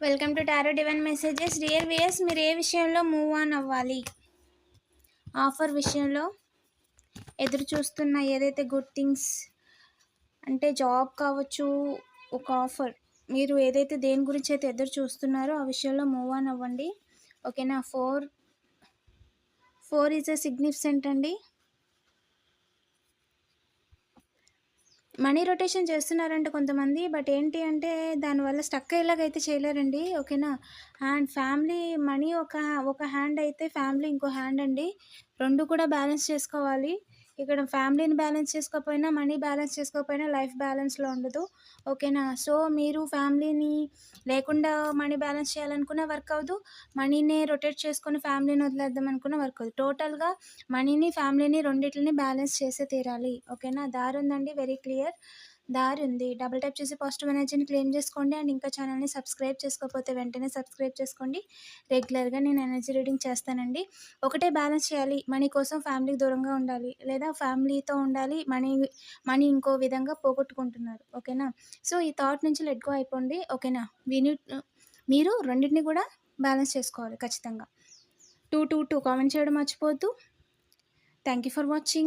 Welcome to tarot divine messages. Dear viewers మీరు ఏ విషయంలో మూవ్ ఆన్ అవ్వాలి? ఆఫర్ విషయంలో ఎదురు చూస్తున్న ఏదైతే గుడ్ థింగ్స్ అంటే జాబ్ కావచ్చు ఒక ఆఫర్ మీరు ఏదైతే దేని గురించి అయితే ఎదురు చూస్తున్నారో ఆ విషయంలో మూవ్ ఆన్ అవ్వండి. ఓకేనా four four is a significant అండి. మనీ రొటేషన్ చేస్తున్నారంట కొంతమంది బట్ ఏంటి అంటే దానివల్ల స్టక్ అయ్యేలాగైతే చేయలేరండి ఓకేనా? అండ్ ఫ్యామిలీ మనీ ఒక ఒక హ్యాండ్ అయితే ఫ్యామిలీ ఇంకో హ్యాండ్ అండి. రెండు కూడా బ్యాలెన్స్ చేసుకోవాలి. ఇక్కడ ఫ్యామిలీని బ్యాలెన్స్ చేసుకోకపోయినా మనీ బ్యాలెన్స్ చేసుకోకపోయినా లైఫ్ బ్యాలెన్స్లో ఉండదు. ఓకేనా? సో మీరు ఫ్యామిలీని లేకుండా మనీ బ్యాలెన్స్ చేయాలనుకున్న వర్క్ అవ్వదు. మనీని రొటేట్ చేసుకొని ఫ్యామిలీని వదిలేద్దాం అనుకున్న వర్క్ అవ్వదు. టోటల్గా మనీని ఫ్యామిలీని రెండింటిని బ్యాలెన్స్ చేసే తీరాలి. ఓకేనా? దారి ఉందండి వెరీ క్లియర్. దారి ఉంది. డబుల్ టైప్ చేసి పాజిటివ్ ఎనర్జీని క్లెయిమ్ చేసుకోండి అండ్ ఇంకా ఛానల్ని సబ్స్క్రైబ్ చేసుకోకపోతే వెంటనే సబ్స్క్రైబ్ చేసుకోండి. రెగ్యులర్గా నేను ఎనర్జీ రీడింగ్ చేస్తానండి. ఒకటే బ్యాలెన్స్ చేయాలి. మనీ కోసం ఫ్యామిలీకి దూరంగా ఉండాలి. లేదా ఫ్యామిలీతో ఉండాలి. మనీ మనీ ఇంకో విధంగా పోగొట్టుకుంటున్నారు. ఓకేనా? సో ఈ థాట్ నుంచి లెట్ గో అయిపోండి. ఓకేనా? విని మీరు రెండింటిని కూడా బ్యాలెన్స్ చేసుకోవాలి ఖచ్చితంగా. Two two two. కామెంట్ చేయడం మర్చిపోవద్దు. Thank you for watching.